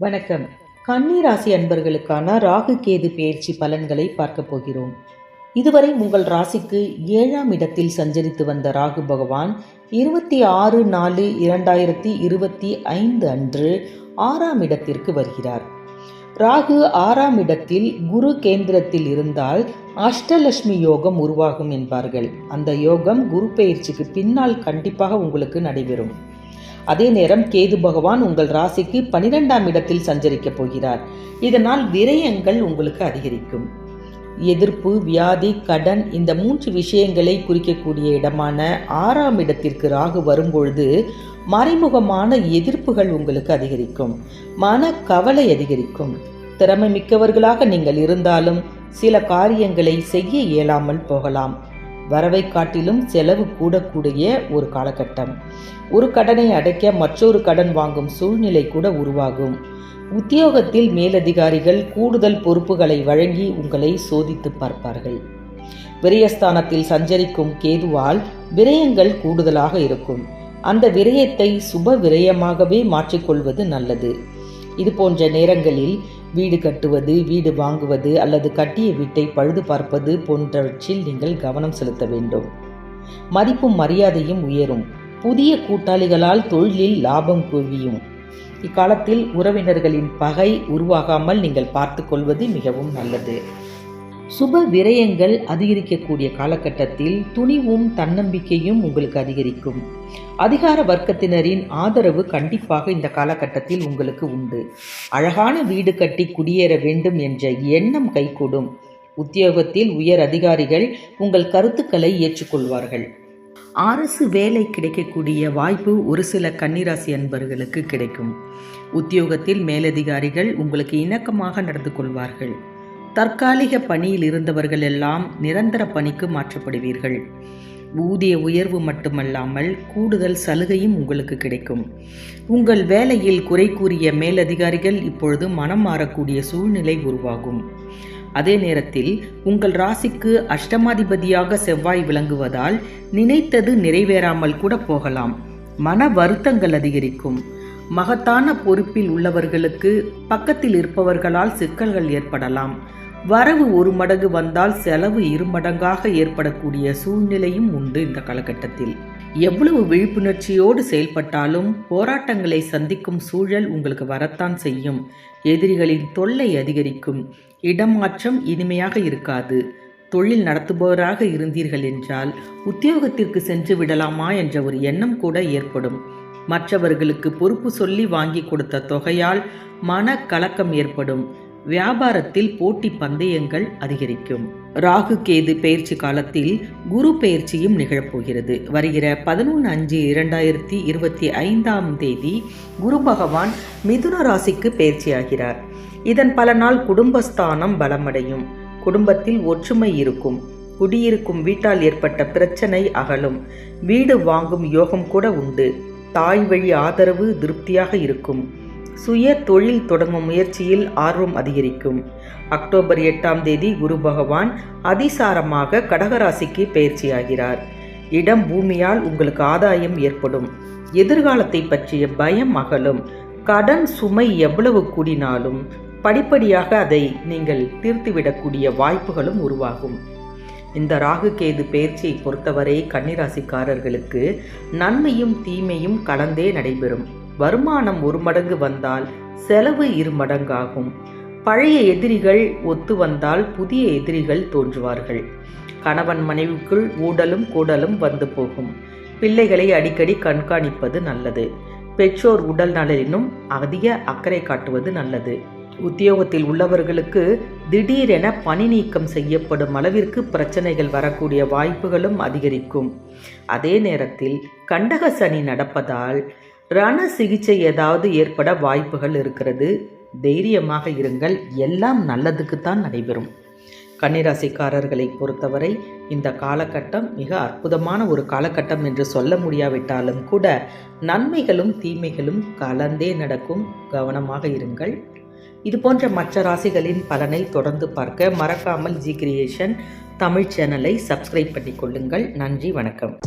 வணக்கம். கன்னிராசி அன்பர்களுக்கான ராகு கேது பெயர்ச்சி பலன்களை பார்க்க போகிறோம். இதுவரை உங்கள் ராசிக்கு ஏழாம் இடத்தில் சஞ்சரித்து வந்த ராகு பகவான் இருபத்தி ஆறு நாலு இரண்டாயிரத்தி இருபத்தி ஐந்து அன்று ஆறாம் இடத்திற்கு வருகிறார். ராகு ஆறாம் இடத்தில் குரு கேந்திரத்தில் இருந்தால் அஷ்டலட்சுமி யோகம் உருவாகும் என்பார்கள். அந்த யோகம் குரு பெயர்ச்சிக்கு பின்னால் கண்டிப்பாக உங்களுக்கு நடைபெறும். அதே நேரம் கேது பகவான் உங்கள் ராசிக்கு பனிரெண்டாம் இடத்தில் சஞ்சரிக்கப் போகிறார். இதனால் விரயங்கள் உங்களுக்கு அதிகரிக்கும். எதிர்ப்பு வியாதி கடன் இந்த மூன்று விஷயங்களை குறிக்கக்கூடிய இடமான ஆறாம் இடத்திற்கு ராகு வரும்பொழுது மறைமுகமான எதிர்ப்புகள் உங்களுக்கு அதிகரிக்கும். மன கவலை அதிகரிக்கும். திறமை மிக்கவர்களாக நீங்கள் இருந்தாலும் சில காரியங்களை செய்ய இயலாமல் போகலாம். வரவை காட்டிலும் செலவு கூடக்கூடிய ஒரு காலகட்டம். ஒரு கடனை அடைக்க மற்றொரு கடன் வாங்கும் சூழ்நிலை கூட உருவாகும். உத்தியோகத்தில் மேலதிகாரிகள் கூடுதல் பொறுப்புகளை வழங்கி உங்களை சோதித்து பார்ப்பார்கள். விரயஸ்தானத்தில் சஞ்சரிக்கும் கேதுவால் விரயங்கள் கூடுதலாக இருக்கும். அந்த விரயத்தை சுப விரயமாகவே மாற்றிக்கொள்வது நல்லது. இது போன்ற நேரங்களில் வீடு கட்டுவது வீடு வாங்குவது அல்லது கட்டிய வீட்டை பழுது பார்ப்பது போன்றவற்றில் நீங்கள் கவனம் செலுத்த வேண்டும். மதிப்பும் மரியாதையும் உயரும். புதிய கூட்டாளிகளால் தொழிலில் லாபம் குவியும். இக்காலத்தில் உறவினர்களின் பகை உருவாகாமல் நீங்கள் பார்த்து கொள்வது மிகவும் நல்லது. சுப விரயங்கள் அதிகரிக்கக்கூடிய காலகட்டத்தில் துணிவும் தன்னம்பிக்கையும் உங்களுக்கு அதிகரிக்கும். அதிகார வர்க்கத்தினரின் ஆதரவு கண்டிப்பாக இந்த காலகட்டத்தில் உங்களுக்கு உண்டு. அழகான வீடு கட்டி குடியேற வேண்டும் என்ற எண்ணம் கைகூடும். உத்தியோகத்தில் உயர் அதிகாரிகள் உங்கள் கருத்துக்களை ஏற்றுக்கொள்வார்கள். அரசு வேலை கிடைக்கக்கூடிய வாய்ப்பு ஒரு சில கன்னிராசி அன்பர்களுக்கு கிடைக்கும். உத்தியோகத்தில் மேலதிகாரிகள் உங்களுக்கு இணக்கமாக நடந்து கொள்வார்கள். தற்காலிக பணியில் இருந்தவர்கள் எல்லாம் நிரந்தர பணிக்கு மாற்றப்படுவீர்கள். ஊதிய உயர்வு மட்டுமல்லாமல் கூடுதல் சலுகையும் உங்களுக்கு கிடைக்கும். உங்கள் வேலையில் குறை கூறிய மேலதிகாரிகள் இப்பொழுது மனம் மாறக்கூடிய சூழ்நிலை உருவாகும். அதே நேரத்தில் உங்கள் ராசிக்கு அஷ்டமாதிபதியாக செவ்வாய் விளங்குவதால் நினைத்தது நிறைவேறாமல் கூட போகலாம். மன வருத்தங்கள் அதிகரிக்கும். மகத்தான பொறுப்பில் உள்ளவர்களுக்கு பக்கத்தில் இருப்பவர்களால் சிக்கல்கள் ஏற்படலாம். வரவு ஒரு மடங்கு வந்தால் செலவு இரு மடங்காக ஏற்படக்கூடிய சூழ்நிலையும் உண்டு இந்த காலகட்டத்தில். எவ்வளவு விழிப்புணர்ச்சியோடு செயல்பட்டாலும் போராட்டங்களை சந்திக்கும் சூழல் உங்களுக்கு வரத்தான் செய்யும். எதிரிகளின் தொல்லை அதிகரிக்கும். இடமாற்றம் இனிமையாக இருக்காது. தொழில் நடத்துபவராக இருந்தீர்கள் என்றால் உத்தியோகத்திற்கு சென்று விடலாமா என்ற ஒரு எண்ணம் கூட ஏற்படும். மற்றவர்களுக்கு பொறுப்பு சொல்லி வாங்கி கொடுத்த தொகையால் மன கலக்கம் ஏற்படும். வியாபாரத்தில் போட்டி பந்தயங்கள் அதிகரிக்கும். ராகு கேது பயிற்சி காலத்தில் குரு பயிற்சியும் நிகழப்போகிறது. வருகிற பதினொன்று அஞ்சு இரண்டாயிரத்தி இருபத்தி ஐந்தாம் தேதி குரு பகவான் மிதுன ராசிக்கு பயிற்சியாகிறார். இதன் பலனால் குடும்பஸ்தானம் பலமடையும். குடும்பத்தில் ஒற்றுமை இருக்கும். குடியிருக்கும் வீட்டால் ஏற்பட்ட பிரச்சனை அகலும். வீடு வாங்கும் யோகம் கூட உண்டு. தாய் வழி ஆதரவு திருப்தியாக இருக்கும். சுய தொழில் தொடங்கும் முயற்சியில் ஆர்வம் அதிகரிக்கும். அக்டோபர் எட்டாம் தேதி குரு பகவான் அதிசாரமாக கடகராசிக்கு பயிற்சியாகிறார். இடம் பூமியால் உங்களுக்கு ஆதாயம் ஏற்படும். எதிர்காலத்தை பற்றிய பயம் அகலும். கடன் சுமை எவ்வளவு கூடினாலும் படிப்படியாக அதை நீங்கள் தீர்த்துவிடக்கூடிய வாய்ப்புகளும் உருவாகும். இந்த ராகு கேது பயிற்சியை பொறுத்தவரை கன்னிராசிக்காரர்களுக்கு நன்மையும் தீமையும் கலந்தே நடைபெறும். வருமானம் ஒரு மடங்கு வந்தால் செலவு இரு மடங்காகும். பழைய எதிரிகள் ஒத்து வந்தால் புதிய எதிரிகள் தோன்றுவார்கள். கணவன் மனைவிக்குள் ஊடலும் கூடலும் வந்து போகும். பிள்ளைகளை அடிக்கடி கண்காணிப்பது நல்லது. பெற்றோர் உடல் நலனிலும் அதிக அக்கறை காட்டுவது நல்லது. உத்தியோகத்தில் உள்ளவர்களுக்கு திடீரென பணி நீக்கம் செய்யப்படும் அளவிற்கு பிரச்சனைகள் வரக்கூடிய வாய்ப்புகளும் அதிகரிக்கும். அதே நேரத்தில் கண்டக சனி நடப்பதால் ரண சிகிச்சை ஏதாவது ஏற்பட வாய்ப்புகள் இருக்கிறது. தைரியமாக இருங்கள். எல்லாம் நல்லதுக்குத்தான் நடைபெறும். கன்னிராசிக்காரர்களை பொறுத்தவரை இந்த காலகட்டம் மிக அற்புதமான ஒரு காலகட்டம் என்று சொல்ல முடியாவிட்டாலும் கூட நன்மைகளும் தீமைகளும் கலந்தே நடக்கும். கவனமாக இருங்கள். இது போன்ற மற்ற ராசிகளின் பலனை தொடர்ந்து பார்க்க மறக்காமல் ஜி கிரியேஷன் தமிழ் சேனலை சப்ஸ்கிரைப் பண்ணிக்கொள்ளுங்கள் நன்றி வணக்கம்.